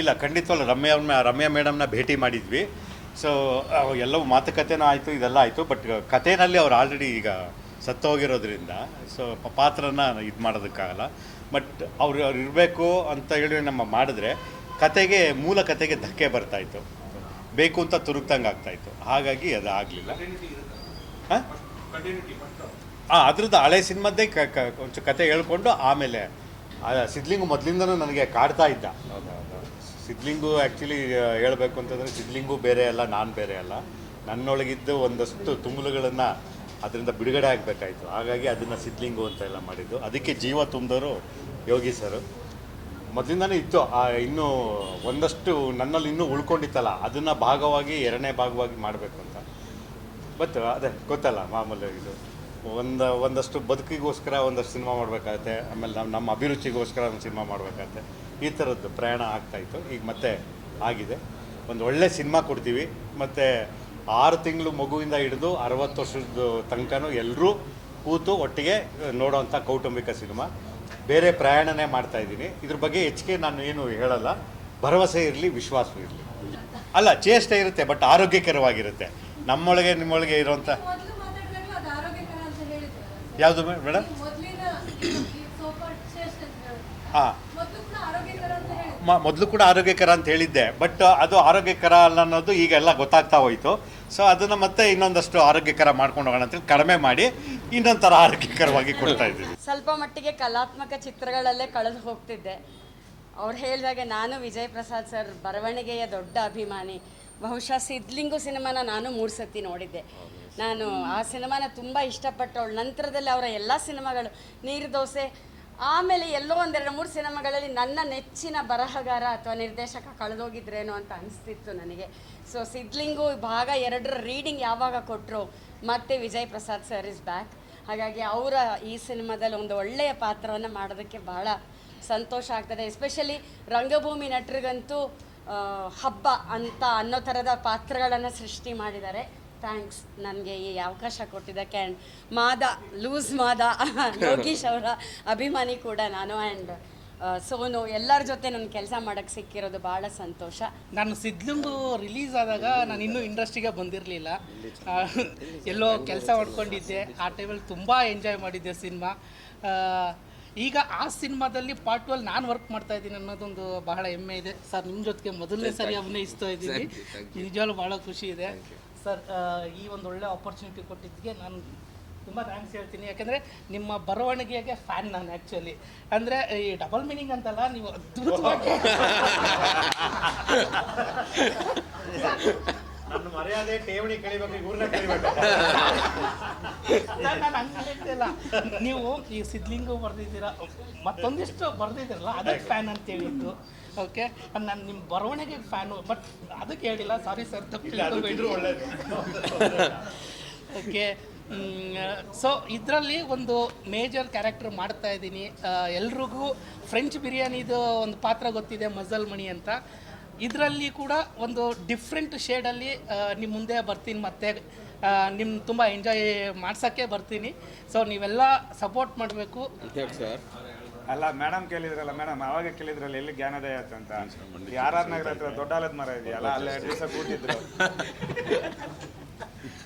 ಇಲ್ಲ ಖಂಡಿತವಲ್ಲ ರಮ್ಯಾ ರಮ್ಯಾ ಮೇಡಮ್ನ ಭೇಟಿ ಮಾಡಿದ್ವಿ. ಸೊ ಎಲ್ಲವೂ ಮಾತುಕತೆನೂ ಆಯಿತು, ಇದೆಲ್ಲ ಆಯಿತು. ಬಟ್ ಕಥೆನಲ್ಲಿ ಅವ್ರು ಆಲ್ರೆಡಿ ಈಗ ಸತ್ತೋಗಿರೋದ್ರಿಂದ ಸೊ ಪಾತ್ರನ ಇದು ಮಾಡೋದಕ್ಕಾಗಲ್ಲ. ಬಟ್ ಅವ್ರು ಅವ್ರು ಇರಬೇಕು ಅಂತ ಹೇಳಿ ನಮ್ಮ ಮಾಡಿದ್ರೆ ಕತೆಗೆ, ಮೂಲ ಕತೆಗೆ ಧಕ್ಕೆ ಬರ್ತಾಯಿತ್ತು ಬೇಕು ಅಂತ ತುರುಗ್ದಂಗೆ ಆಗ್ತಾಯಿತ್ತು ಹಾಗಾಗಿ ಅದು ಆಗಲಿಲ್ಲ. ಹಾಂ? ಅದ್ರದ್ದು ಹಳೆ ಸಿನಿಮಾದ್ದೇ ಕ ಕತೆ ಹೇಳ್ಕೊಂಡು ಆಮೇಲೆ ಸಿದ್ಲಿಂಗು ಮೊದಲಿಂದನೂ ನನಗೆ ಕಾಡ್ತಾ ಇದ್ದ. ಸಿದ್ಲಿಂಗು ಆ್ಯಕ್ಚುಲಿ ಹೇಳಬೇಕು ಅಂತಂದರೆ ಸಿದ್ಲಿಂಗು ಬೇರೆ ಅಲ್ಲ, ನಾನು ಬೇರೆ ಅಲ್ಲ. ನನ್ನೊಳಗಿದ್ದು ಒಂದಷ್ಟು ತುಂಬಲುಗಳನ್ನು ಅದರಿಂದ ಬಿಡುಗಡೆ ಆಗಬೇಕಾಯಿತು. ಹಾಗಾಗಿ ಅದನ್ನು ಸಿದ್ಲಿಂಗು ಅಂತ ಎಲ್ಲ ಮಾಡಿದ್ದು. ಅದಕ್ಕೆ ಜೀವ ತುಂಬಿದವರು ಯೋಗಿ ಸರು. ಮೊದಲಿಂದನೇ ಇತ್ತು. ಇನ್ನೂ ಒಂದಷ್ಟು ನನ್ನಲ್ಲಿ ಇನ್ನೂ ಉಳ್ಕೊಂಡಿತ್ತಲ್ಲ, ಅದನ್ನು ಭಾಗವಾಗಿ, ಎರಡನೇ ಭಾಗವಾಗಿ ಮಾಡಬೇಕು ಅಂತ. ಬಟ್ ಅದೇ, ಗೊತ್ತಲ್ಲ ಮಾಮೂಲಿ ಇದು. ಒಂದು ಒಂದಷ್ಟು ಬದುಕಿಗೋಸ್ಕರ ಒಂದಷ್ಟು ಸಿನಿಮಾ ಮಾಡಬೇಕಾಗತ್ತೆ, ಆಮೇಲೆ ನಮ್ಮ ನಮ್ಮ ಅಭಿರುಚಿಗೋಸ್ಕರ ಒಂದು ಸಿನಿಮಾ ಮಾಡಬೇಕಾಗತ್ತೆ. ಈ ಥರದ್ದು ಪ್ರಯಾಣ ಆಗ್ತಾಯಿತ್ತು ಈಗ ಮತ್ತೆ ಆಗಿದೆ. ಒಂದು ಒಳ್ಳೆ ಸಿನಿಮಾ ಕೊಡ್ತೀವಿ, ಮತ್ತು ಆರು ತಿಂಗಳು ಮಗುವಿಂದ ಹಿಡಿದು ಅರವತ್ತು ವರ್ಷದ ತನಕನೂ ಎಲ್ಲರೂ ಕೂತು ಒಟ್ಟಿಗೆ ನೋಡೋವಂಥ ಕೌಟುಂಬಿಕ ಸಿನಿಮಾ. ಬೇರೆ ಪ್ರಯಾಣನೇ ಮಾಡ್ತಾ ಇದ್ದೀನಿ. ಇದ್ರ ಬಗ್ಗೆ ಹೆಚ್ಚಿಗೆ ನಾನು ಏನು ಹೇಳಲ್ಲ. ಭರವಸೆ ಇರಲಿ ವಿಶ್ವಾಸ ಇರಲಿ ಅಲ್ಲ, ಚೇಷ್ಟೆ ಇರುತ್ತೆ, ಬಟ್ ಆರೋಗ್ಯಕರವಾಗಿರುತ್ತೆ. ನಮ್ಮೊಳಗೆ ನಿಮ್ಮೊಳಗೆ ಇರುವಂಥ ಮೊದಲು ಮಾತಾಡಿದಾಗಲೂ ಅದು ಆರೋಗ್ಯಕರ ಅಂತ ಹೇಳಿದ್ರಲ್ಲ ಸರ್. ಯಾವುದು ಮೇಡಮ್? ಅಂತ. ಹಾಂ. ಮೊದಲು ಕೂಡ ಆರೋಗ್ಯಕರ ಅಂತ ಮೊದಲು ಕೂಡ ಆರೋಗ್ಯಕರ ಅಂತ ಹೇಳಿದ್ದೆ ಬಟ್ ಅದು ಆರೋಗ್ಯಕರ ಅಲ್ಲ ಅನ್ನೋದು ಈಗ ಎಲ್ಲ ಗೊತ್ತಾಗ್ತಾ ಹೋಯಿತು. ಸೊ ಅದನ್ನು ಮತ್ತೆ ಇನ್ನೊಂದಷ್ಟು ಆರೋಗ್ಯಕರ ಮಾಡ್ಕೊಂಡು ಹೋಗೋಣ ಅಂತೇಳಿ ಕಡಿಮೆ ಮಾಡಿ ಇನ್ನೊಂದು ಥರ ಆರೋಗ್ಯಕರವಾಗಿ ಕೊಡ್ತಾ ಇದ್ದೀವಿ. ಸ್ವಲ್ಪ ಮಟ್ಟಿಗೆ ಕಲಾತ್ಮಕ ಚಿತ್ರಗಳಲ್ಲೇ ಕಳೆದು ಹೋಗ್ತಿದ್ದೆ. ಅವ್ರು ಹೇಳಿದಾಗೆ ನಾನು ವಿಜಯ್ ಪ್ರಸಾದ್ ಸರ್ ಬರವಣಿಗೆಯ ದೊಡ್ಡ ಅಭಿಮಾನಿ. ಬಹುಶಃ ಸಿದ್ಲಿಂಗು ಸಿನಿಮಾನ ನಾನು ಮೂರು ಸತಿ ನೋಡಿದ್ದೆ. ನಾನು ಆ ಸಿನಿಮಾನ ತುಂಬ ಇಷ್ಟಪಟ್ಟವಳು. ನಂತರದಲ್ಲಿ ಅವರ ಎಲ್ಲ ಸಿನಿಮಾಗಳು, ನೀರು ದೋಸೆ, ಆಮೇಲೆ ಎಲ್ಲೋ ಒಂದೆರಡು ಮೂರು ಸಿನಿಮಾಗಳಲ್ಲಿ ನನ್ನ ನೆಚ್ಚಿನ ಬರಹಗಾರ ಅಥವಾ ನಿರ್ದೇಶಕ ಕಳೆದೋಗಿದ್ರೇನೋ ಅಂತ ಅನಿಸ್ತಿತ್ತು ನನಗೆ. ಸೊ ಸಿದ್ಲಿಂಗು ಭಾಗ ಎರಡರ ರೀಡಿಂಗ್ ಯಾವಾಗ ಕೊಟ್ಟರು ಮತ್ತೆ Vijay Prasad sir is back ಹಾಗಾಗಿ ಅವರ ಈ ಸಿನಿಮಾದಲ್ಲಿ ಒಂದು ಒಳ್ಳೆಯ ಪಾತ್ರವನ್ನು ಮಾಡೋದಕ್ಕೆ ಬಹಳ ಸಂತೋಷ ಆಗ್ತದೆ. ಎಸ್ಪೆಷಲಿ ರಂಗಭೂಮಿ ನಟರಿಗಂತೂ ಹಬ್ಬ ಅಂತ ಅನ್ನೋ ಥರದ ಪಾತ್ರಗಳನ್ನು ಸೃಷ್ಟಿ ಮಾಡಿದ್ದಾರೆ. ಥ್ಯಾಂಕ್ಸ್ ನನಗೆ ಈ ಅವಕಾಶ ಕೊಟ್ಟಿದ್ದಕ್ಕೆ ಆ್ಯಂಡ್ ಮಾದ ಲೂಸ್ ಮಾದ ಯೋಗೀಶ್ ಅವರ ಅಭಿಮಾನಿ ಕೂಡ ನಾನು ಆ್ಯಂಡ್ ಸೋನು ಎಲ್ಲರ ಜೊತೆ ನನ್ನ ಕೆಲಸ ಮಾಡೋಕ್ಕೆ ಸಿಕ್ಕಿರೋದು ಭಾಳ ಸಂತೋಷ. ನಾನು ಸಿದ್ಲಿಂದು ರಿಲೀಸ್ ಆದಾಗ ನಾನು ಇನ್ನೂ ಇಂಡಸ್ಟ್ರಿಗೆ ಬಂದಿರಲಿಲ್ಲ. ಎಲ್ಲೋ ಕೆಲಸ ಮಾಡ್ಕೊಂಡಿದ್ದೆ. ಆ ಟೈಮಲ್ಲಿ ತುಂಬ ಎಂಜಾಯ್ ಮಾಡಿದ್ದೆ ಸಿನಿಮಾ. ಈಗ ಆ ಸಿನಿಮಾದಲ್ಲಿ ಪಾರ್ಟ್ ಟ್ವೆಲ್ ನಾನು ವರ್ಕ್ ಮಾಡ್ತಾ ಇದ್ದೀನಿ ಅನ್ನೋದೊಂದು ಬಹಳ ಹೆಮ್ಮೆ ಇದೆ. ಸರ್ ನಿಮ್ಮ ಜೊತೆಗೆ ಮೊದಲನೇ ಸರಿ ಅಭಿನಯಿಸ್ತಾ ಇದ್ದೀನಿ. ನಿಜವಾಗ್ಲೂ ಭಾಳ ಖುಷಿ ಇದೆ. ಸರ್ ಈ ಒಂದು ಒಳ್ಳೆ ಆಪರ್ಚುನಿಟಿ ಕೊಟ್ಟಿದ್ದಕ್ಕೆ ನಾನು ತುಂಬ ಥ್ಯಾಂಕ್ಸ್ ಹೇಳ್ತೀನಿ. ಯಾಕಂದರೆ ನಿಮ್ಮ ಬರವಣಿಗೆಗೆ ಫ್ಯಾನ್ ನಾನು ಆ್ಯಕ್ಚುಲಿ ಅಂದರೆ ಈ ಡಬಲ್ ಮೀನಿಂಗ್ ಅಂತಲ್ಲ ನೀವು ಅದ್ಭುತವಾಗಿ ನನ್ನ ಮರ್ಯಾದೆ ಠೇವಣಿ ಕಳಿಬೇಕು ಇವ್ರನ್ನ ಕಳಿಬೇಕು. ನಾನು ನೀವು ಈ ಸಿದ್ಲಿಂಗು ಬರ್ದಿದ್ದೀರಾ? ಮತ್ತೊಂದಿಷ್ಟು ಬರ್ದಿದ್ದೀರಲ್ಲ ಅದಕ್ಕೆ ಫ್ಯಾನ್ ಅಂತ ಹೇಳಿದ್ದು. ಓಕೆ ನಾನು ನಿಮ್ಮ ಬರವಣಿಗೆ ಫ್ಯಾನು ಬಟ್ ಅದಕ್ಕೆ ಹೇಳಿಲ್ಲ. ಸಾರಿ ಸರ್ ತಪ್ಪು ಇದ್ರು ಒಳ್ಳೇದು. ಓಕೆ ಸೊ ಇದರಲ್ಲಿ ಒಂದು ಮೇಜರ್ ಕ್ಯಾರೆಕ್ಟರ್ ಮಾಡ್ತಾ ಇದ್ದೀನಿ. ಎಲ್ರಿಗೂ ಫ್ರೆಂಚ್ ಬಿರಿಯಾನಿದು ಒಂದು ಪಾತ್ರ ಗೊತ್ತಿದೆ ಮಜಲ್ ಮಣಿ ಅಂತ. ಇದರಲ್ಲಿ ಕೂಡ ಒಂದು ಡಿಫ್ರೆಂಟ್ ಶೇಡಲ್ಲಿ ನಿಮ್ಮ ಮುಂದೆ ಬರ್ತೀನಿ ಮತ್ತೆ ನಿಮ್ಮ ತುಂಬ ಎಂಜಾಯ್ ಮಾಡ್ಸೋಕ್ಕೆ ಬರ್ತೀನಿ. ಸೊ ನೀವೆಲ್ಲ ಸಪೋರ್ಟ್ ಮಾಡಬೇಕು. ಸರ್ ಅಲ್ಲ ಮೇಡಮ್ ಕೇಳಿದ್ರಲ್ಲ ಮೇಡಮ್ ಅವಾಗ ಕೇಳಿದ್ರಲ್ಲ ಎಲ್ಲಿ ಜ್ಞಾನೋದಯ ಆಯ್ತು ಅಂತ? ಯಾರ ನಗರ ಹತ್ರ ದೊಡ್ಡ ಮರ ಇದೆಯಲ್ಲ ಅಲ್ಲೇ ಎರಡು ದಿವಸ ಕೂತಿದ್ರು.